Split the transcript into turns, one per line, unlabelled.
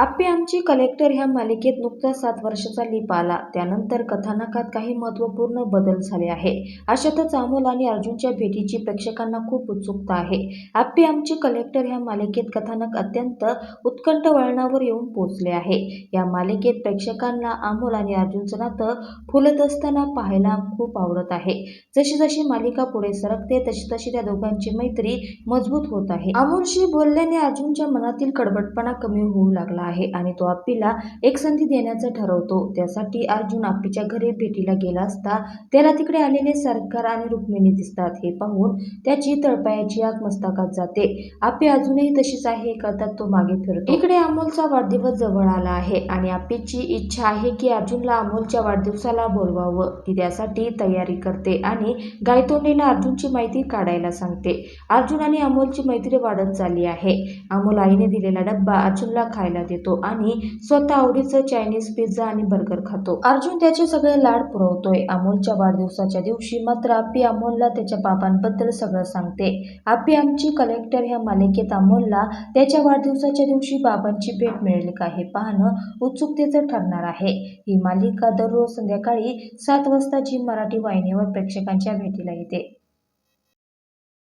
आप्पे आमची कलेक्टर ह्या मालिकेत नुकताच सात वर्षाचा लीप आला. त्यानंतर कथानकात काही महत्त्वपूर्ण बदल झाले आहे. अशातच अमोल आणि अर्जुनच्या भेटीची प्रेक्षकांना खूप उत्सुकता आहे. आप्पे आमची कलेक्टर ह्या मालिकेत कथानक अत्यंत उत्कंठ वळणावर येऊन पोचले आहे. या मालिकेत प्रेक्षकांना अमोल आणि अर्जुनचं नातं फुलत असताना पाहायला खूप आवडत आहे. जशी जशी मालिका पुढे सरकते तशी तशी त्या दोघांची मैत्री मजबूत होत आहे. अमोलशी बोलल्याने अर्जुनच्या मनातील कडबटपणा कमी होऊ लागला आहे आणि तो आप्पीला एक संधी देण्याचं ठरवतो. त्यासाठी अर्जुन आप्पीच्या घरी भेटीला गेला असता त्याला तिकडे आलेले सरकार आणि रुक्मिणी दिसतात. हे पाहून त्याची तळपायाची आग मस्तकात जाते. आप्पी अजूनही तशीच आहे हे तो मागे फिरतो. इकडे अमोलचा वाढदिवस जवळ आला आहे आणि आप्पीची इच्छा आहे की अर्जुनला अमोलच्या वाढदिवसाला बोलवावं. ती त्यासाठी तयारी करते आणि गायतोंडेला अर्जुनची माहिती काढायला सांगते. अर्जुन आणि अमोलची मैत्री वाढत चालली आहे. अमोल आईने दिलेला डब्बा अर्जुनला खायला देतो. आणि स्वतः आवडीचं चायनीज पिझ्झा आणि बर्गर खातो. अर्जुन त्याचे सगळे लाड पुरवतोय. अमोलच्या वाढदिवसाच्या दिवशी मात्र आप्पी अमोलला त्याच्या बाबांबद्दल सगळं सांगते. आप्पी आमची कलेक्टर ह्या मालिकेत अमोलला त्याच्या वाढदिवसाच्या दिवशी बाबांची भेट मिळेल का हे पाहणं उत्सुकतेचं ठरणार आहे. ही मालिका दररोज संध्याकाळी सात वाजता जी मराठी वाहिनीवर प्रेक्षकांच्या भेटीला येते.